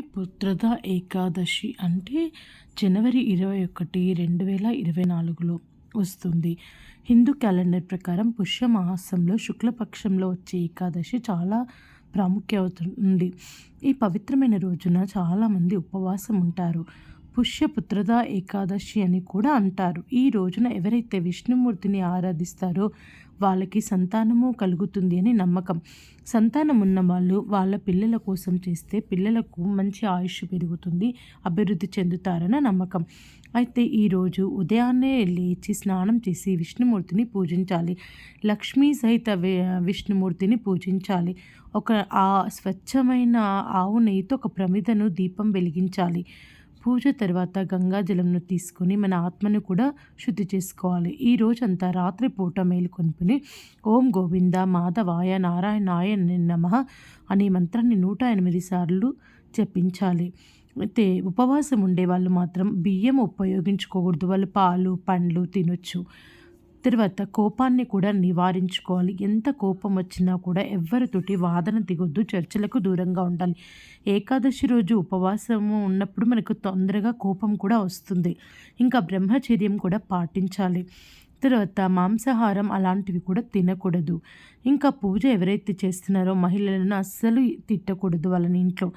పుత్రద ఏకాదశి అంటే జనవరి ఇరవై ఒకటి రెండు వేల ఇరవై నాలుగులో వస్తుంది. హిందూ క్యాలెండర్ ప్రకారం పుష్య మాసంలో శుక్లపక్షంలో వచ్చే ఏకాదశి చాలా ప్రాముఖ్యత ఉంది. ఈ పవిత్రమైన రోజున చాలామంది ఉపవాసం ఉంటారు పుష్యపుత్రద ఏకాదశి అని కూడా అంటారు. ఈ రోజున ఎవరైతే విష్ణుమూర్తిని ఆరాధిస్తారో వాళ్ళకి సంతానము కలుగుతుంది అని నమ్మకం. సంతానం ఉన్న వాళ్ళు వాళ్ళ పిల్లల కోసం చేస్తే పిల్లలకు మంచి ఆయుష్ పెరుగుతుంది అభివృద్ధి చెందుతారన్న నమ్మకం. అయితే ఈరోజు ఉదయాన్నే లేచి స్నానం చేసి విష్ణుమూర్తిని పూజించాలి. లక్ష్మీ సహిత విష్ణుమూర్తిని పూజించాలి. ఒక ఆ స్వచ్ఛమైన ఆవు నెయ్యితో ఒక ప్రమిదను దీపం వెలిగించాలి. పూజ తర్వాత గంగాజలంను తీసుకొని మన ఆత్మను కూడా శుద్ధి చేసుకోవాలి. ఈ రోజంతా రాత్రి పూట మేలుకొనుకుని ఓం గోవింద మాధవాయ నారాయణాయ నమ అనే మంత్రాన్ని నూట ఎనిమిది సార్లు జపించాలి. అయితే ఉపవాసం ఉండే వాళ్ళు మాత్రం బియ్యం ఉపయోగించుకోకూడదు. వాళ్ళు పాలు పండ్లు తినొచ్చు. తర్వాత కోపాన్ని కూడా నివారించుకోవాలి. ఎంత కోపం వచ్చినా కూడా ఎవరితోటి వాదన దిగొద్దు చర్చలకు దూరంగా ఉండాలి. ఏకాదశి రోజు ఉపవాసము ఉన్నప్పుడు మనకు తొందరగా కోపం కూడా వస్తుంది. ఇంకా బ్రహ్మచర్యం కూడా పాటించాలి. తర్వాత మాంసాహారం అలాంటివి కూడా తినకూడదు. ఇంకా పూజ ఎవరైతే చేస్తున్నారో మహిళలను అస్సలు తిట్టకూడదు వాళ్ళని ఇంట్లో.